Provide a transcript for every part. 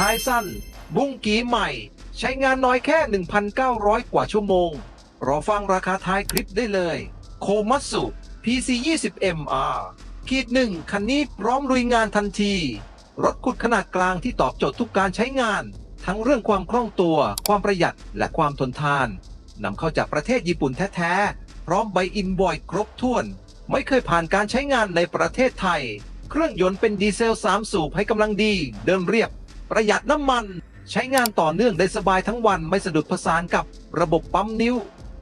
ท้ายสั้น บุ้งกีใหม่ ใช้งานน้อยแค่ 1,900 กว่าชั่วโมง รอฟังราคาท้ายคลิปได้เลย โคมัตสุ PC 20 MR ขีดหนึ่งคันนี้พร้อมลุยงานทันที รถขุดขนาดกลางที่ตอบโจทย์ทุกการใช้งาน ทั้งเรื่องความคล่องตัว ความประหยัดและความทนทานนำเข้าจากประเทศญี่ปุ่นแท้ๆ พร้อมใบอินบอยครบถ้วน ไม่เคยผ่านการใช้งานในประเทศไทย เครื่องยนต์เป็นดีเซล 3 สูบให้กำลังดี เดินเรียบ ประหยัดน้ำมัน ใช้งานต่อเนื่องได้สบายทั้งวันไม่สะดุดประสานกับระบบปั๊มนิ้ว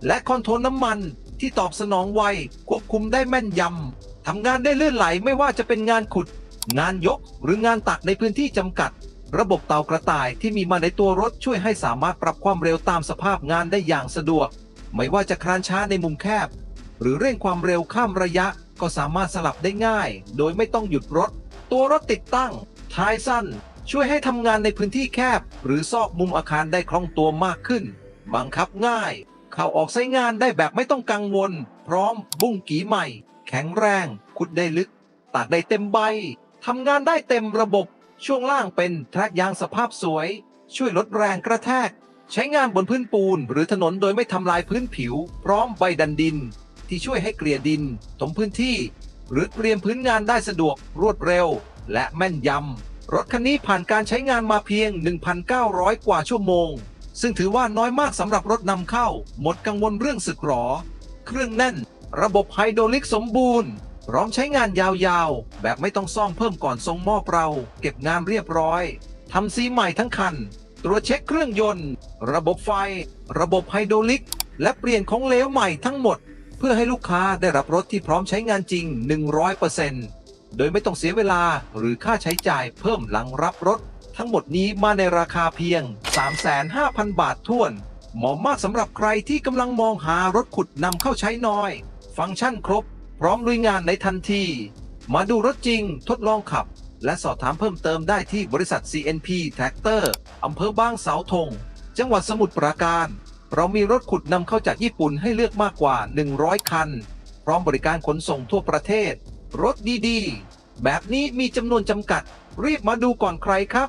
และคอนโทรลน้ำมันที่ตอบสนองไวควบคุมได้แม่นยำทำงานได้เลื่อนไหลไม่ว่าจะเป็นงานขุด งานยกหรืองานตักในพื้นที่จำกัด ระบบเตากระต่ายที่มีมาในตัวรถช่วยให้สามารถปรับความเร็วตามสภาพงานได้อย่างสะดวก ไม่ว่าจะคลานช้าในมุมแคบ หรือเร่งความเร็วข้ามระยะก็สามารถสลับได้ง่าย โดยไม่ต้องหยุดรถ ตัวรถติดตั้งท้ายสั้น ช่วยให้ทำงานในพื้นที่แคบ หรือซอกมุมอาคารได้คล่องตัวมากขึ้น บังคับง่าย เข้าออกใช้งานได้แบบไม่ต้องกังวล พร้อมบุ้งกีใหม่ แข็งแรง ขุดได้ลึกตากได้เต็มใบทำงานได้เต็มระบบ ช่วงล่างเป็นแทร็กยางสภาพสวย ช่วยลดแรงกระแทก ใช้งานบนพื้นปูนหรือถนนโดยไม่ทำลายพื้นผิว พร้อมใบดันดิน ที่ช่วยให้เกลี่ยดินถมพื้นที่ หรือเตรียมพื้นงานได้สะดวกรวดเร็ว และแม่นยำ รถคันนี้ผ่านการใช้งานมาเพียง 1,900 กว่าชั่วโมง ซึ่งถือว่าน้อยมากสำหรับรถนำเข้า หมดกังวลเรื่องสึกหรอ เครื่องแน่น ระบบไฮดรอลิกสมบูรณ์ พร้อมใช้งานยาวๆ แบบไม่ต้องซ่อมเพิ่มก่อนทรงหม้อเปล่าเก็บงานเรียบร้อยทำซีใหม่ทั้งคัน ตรวจเช็คเครื่องยนต์ ระบบไฟ ระบบไฮดรอลิก และเปลี่ยนของเหลวใหม่ทั้งหมด เพื่อให้ลูกค้าได้รับรถที่พร้อมใช้งานจริง 100% โดยไม่ต้องเสียเวลาหรือค่าใช้จ่ายเพิ่มหลังรับรถ ทั้งหมดนี้มาในราคาเพียง 35,000บาทท้วน เหมาะมากสำหรับใครที่กำลังมองหารถขุดนำเข้าใช้น้อย ฟังก์ชันครบ พร้อมลุยงานในทันที มาดูรถจริงทดลองขับ และสอบถามเพิ่มเติมได้ที่บริษัท CNP Tractor อำเภอบางเสาธง จังหวัดสมุทรปราการ เรามีรถขุดนำเข้าจากญี่ปุ่นให้เลือกมากกว่า 100 คัน พร้อมบริการขนส่งทั่วประเทศ รถดีๆ แบบนี้มีจำนวนจำกัด รีบมาดูก่อนใครครับ